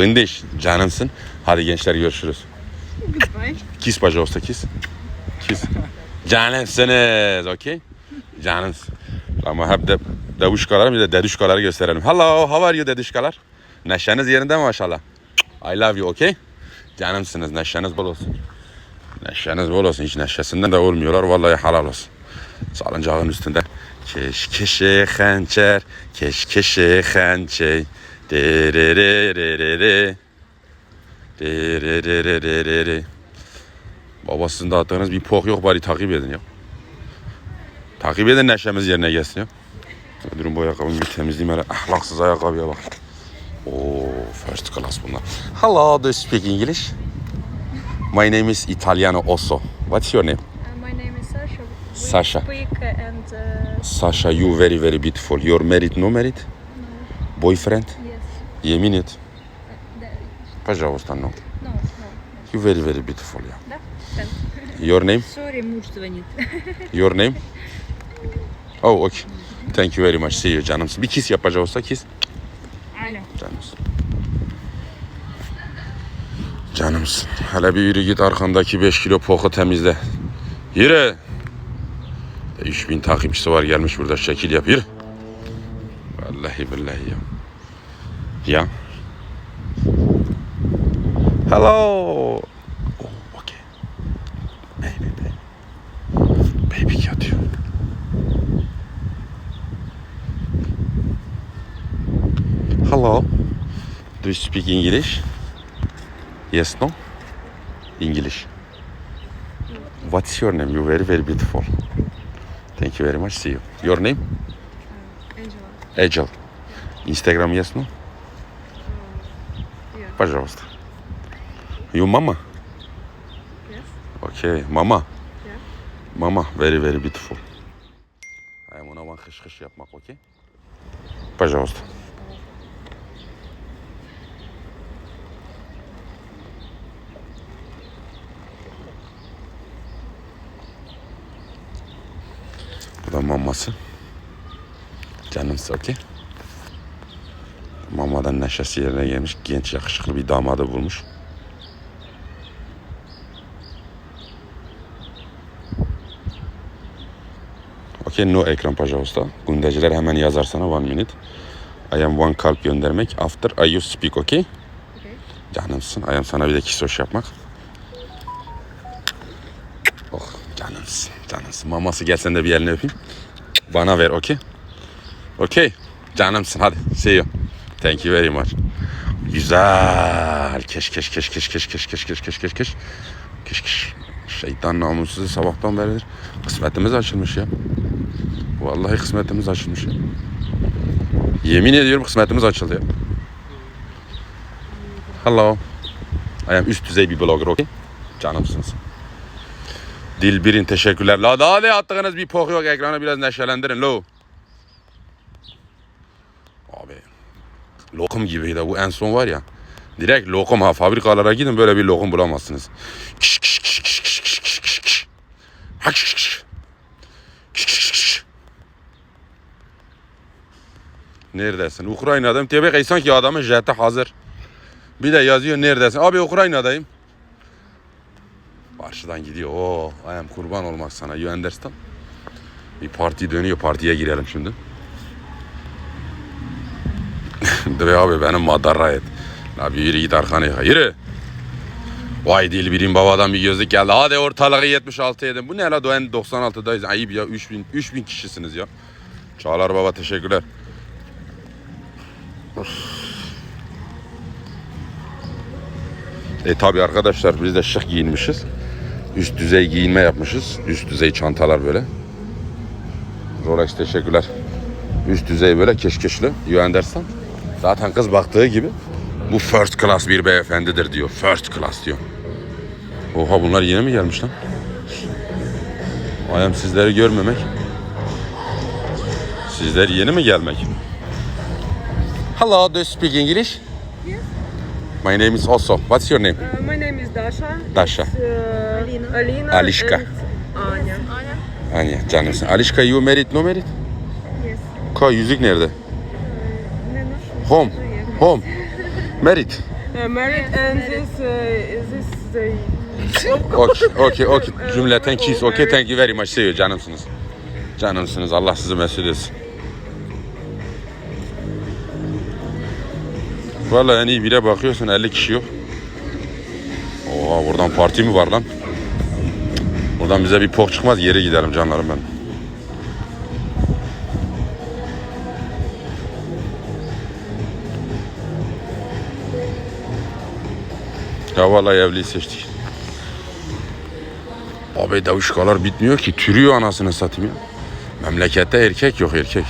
Hındiş canımsın. Hadi gençler görüşürüz. Goodbye. Kiss baca olsa kiss. Kiss. Canımsınız. Okey. Canımsın. Ama hep de davuşkaları bir de dedişkaları gösterelim. Hello, how are you dedişkalar? Neşeniz yerinde mi maşallah? I love you, okay? Canımsınız, neşeniz bol olsun. Neşeniz bol olsun. Hiç neşesinden de olmuyorlar. Vallahi halal olsun. Salıncağın üstünde. Keş Keşkeşi hançer, keşkeşi hançer. Dererererere. Dererererere. Baba sizin dağıttığınız bir poh yok bari takip edin ya. Takip edin neşemiz yerine gelsin ya. Durun bu ayakkabımı bir temizleyeyim hele. Ahlaksız ayakkabıya bak. Oo, first class bunlar. Hello, do you speak English? My name is Italiano also. What's your name? Uh, my name is Sasha. We Sasha. speak uh, and uh, Sasha, you very very beautiful. You're married, no married? Boyfriend? yes. Yemin et. Uh, the- Пожалуйста, no. no, no. You very very beautiful ya. Да? Thank Your name? Sorry, муж звонит. Your name? Oh, okay. Thank you very much. See you canımsın. Bir kiss yap пожалуйста, kiss. Alo. Canımsın. Canımsın. Hele bir yürü git arkandaki 5 kilo poku temizle. Yürü. 3000 takipçisi var gelmiş burada şekil yap. Yürü. Vallahi billahi ya. Ya. Hello. Oh, okay. Baby, baby. Baby yatıyor. Hello. Do you speak English? Yes, no? English. What's your name? You're very, very beautiful. Thank you very much. See you. Your name? Angela. Angel. Instagram, yes, no? Yeah. Пожалуйста. You mama? Yes. Okay, mama. Yeah. Mama, very, very beautiful. I ona bana hış hış yapmak, okay? Пожалуйста. Bu da maması. Canımsı, okey? Mamadan neşesi yerine gelmiş. Genç, yakışıklı bir damadı bulmuş. Okey, no ekran pajausta. Gundeciler hemen yazar sana one minute. I am one kalp göndermek. After I you speak, okay? Okay. Canımsın. I am sana bir de kisoş yapmak. Oh, canımsın, canımsın. Maması gel sen de bir elini öpeyim. Bana ver, okey? Okey. Canımsın, hadi. See you. Thank you very much. Güzel. Keş keş keş keş keş keş keş keş keş keş keş. Keş keş. Şeytan namussuzu sabahtan beridir. Kısmetimiz açılmış ya. Vallahi kısmetimiz açılmış ya. Yemin ediyorum kısmetimiz açıldı ya. Hello. I am üst düzey bir blogger, okey? Canımsınız. Dilbirin teşekkürler. La daha ne attığınız bir pok yok ekranı biraz neşelendirin lo. Abi lokum gibiydi bu en son var ya. Direkt lokum ha fabrikalara gidin böyle bir lokum bulamazsınız. Kış kış kış kış kış kış kış kış kış. Ha, kış kış. Kış kış kış. Neredesin? Ukrayna'dayım. Tabii sanki adamın jeti hazır. Bir de yazıyor neredesin? Abi Ukrayna'dayım. Karşıdan gidiyor. Oo, I am kurban olmak sana. You understand? Bir parti dönüyor. Partiye girelim şimdi. Dve abi benim madara et. Abi yürü git arkanı yıka. Yürü. Vay Dilbir'in babadan bir gözlük geldi. Hadi ortalığı 76 edin. Bu ne la Doğan 96'dayız. Ayıp ya 3000 3000 kişisiniz ya. Çağlar baba teşekkürler. E tabi arkadaşlar biz de şık giyinmişiz. Üst düzey giyinme yapmışız. Üst düzey çantalar böyle. Rolex teşekkürler. Üst düzey böyle keşkeşli. You understand? Zaten kız baktığı gibi bu first class bir beyefendidir diyor. First class diyor. Oha bunlar yine mi gelmiş lan? Ayam sizleri görmemek. Sizler yeni mi gelmek? Hello, do you speak English? Yes. My name is also. What's your name? Uh, my name is Dasha. Dasha. Uh, Alina. Alina. Alişka. and Anya. Anya. Anya canımsın. Alişka you married no married? Yes. Ka yüzük nerede? Home. Home. Married. Uh, married and this uh, this the Okay, okay, okay. Cümleten kiss. Okay, thank you very much. See you. Canımsınız. Canımsınız. Allah sizi mesut etsin. Vallahi en iyi bire bakıyorsun 50 kişi yok. Oha buradan parti mi var lan? Buradan bize bir pok çıkmaz geri gidelim canlarım ben. Ya vallahi evliyi seçtik. Abi davuşkalar bitmiyor ki. Türüyor anasını satayım ya. Memlekette erkek yok erkek.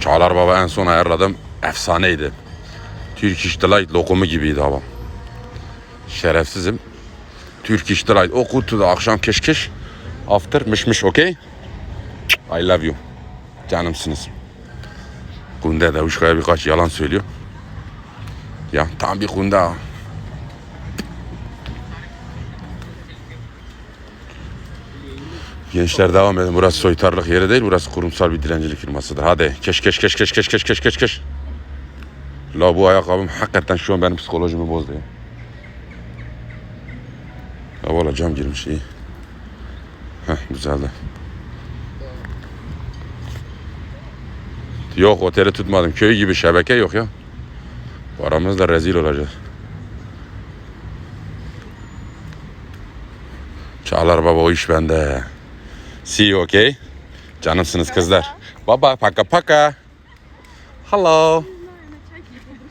Çağlar Baba en son ayarladım. Efsaneydi. Turkish Delight lokumu gibiydi hava. Şerefsizim. Turkish Delight. O kutuda akşam keşkeş. After mışmış okey. I love you. Canımsınız. Kunde Davuşka'ya birkaç yalan söylüyor. Ya tam bir kunda. Gençler devam edin. Burası soytarlık yeri değil. Burası kurumsal bir dilencilik firmasıdır. Hadi keş keş keş keş keş keş keş keş keş. La bu ayakkabım hakikaten şu an benim psikolojimi bozdu ya. Ya valla cam girmiş iyi. Heh güzeldi. Yok oteli tutmadım. Köy gibi şebeke yok ya. Paramızla rezil olacağız. Çağlar baba o iş bende. See you okay? Canımsınız kızlar. Baba paka paka. Hello.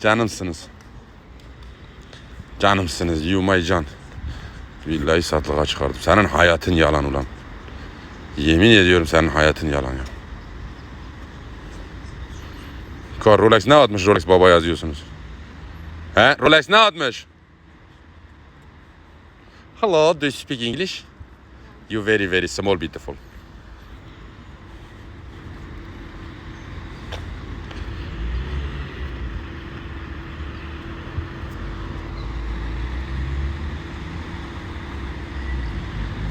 Canımsınız. Canımsınız. You my can. Billahi satlığa çıkardım. Senin hayatın yalan ulan. Yemin ediyorum senin hayatın yalan ya. Kar Rolex ne atmış Rolex baba yazıyorsunuz. He? Rolex ne atmış? Hello, do you speak English? You very very small beautiful.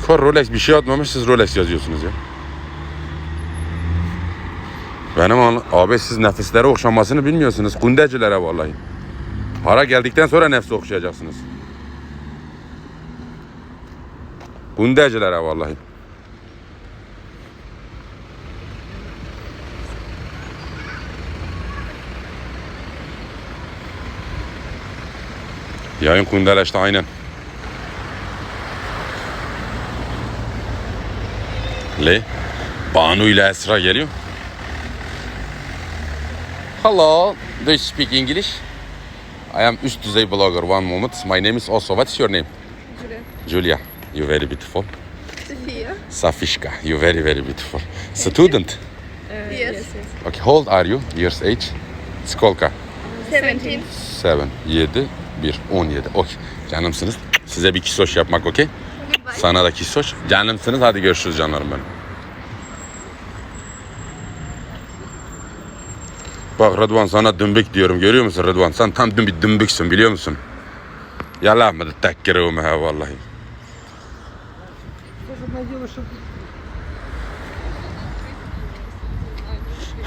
Kar Rolex bir şey atmamış siz Rolex yazıyorsunuz ya. Benim abi siz nefislere okşanmasını bilmiyorsunuz. Kundecilere vallahi. Para geldikten sonra nefsi okşayacaksınız. Kundecilere vallahi. Yayın kundeleşti aynen. Le. Banu ile Esra geliyor. Hello, do you speak English? I am üst düzey blogger. One moment. My name is also. What's your name? Julia. Julia. You very beautiful. Sophia. Safishka. You very very beautiful. Student. yes. yes. Okay, how old are you? Years age? Skolka. 17. 7, 7, 1, 17. Okay. Canımsınız. Size bir kisoş yapmak okey? Sana da kisoş. Canımsınız. Hadi görüşürüz canlarım benim. Bak Rıdvan sana dümbük diyorum görüyor musun Rıdvan? Sen tam dün bir dümbüksün biliyor musun? Yalan mı tekkirim ha vallahi.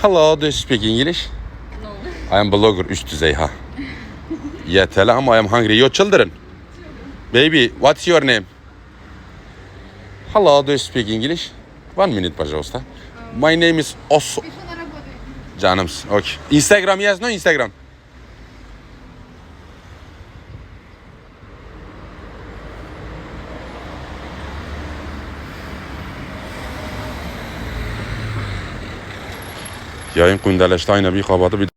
Hello, do you speak English? No. I am blogger üst düzey ha. Yeah, tell him I am hungry. Your children. Baby, what's your name? Hello, do you speak English? One minute, пожалуйста. My name is Oso. Canımsın. Okay. Instagram yes, no Instagram. Yayın kundeleşti aynı bir kabadı bir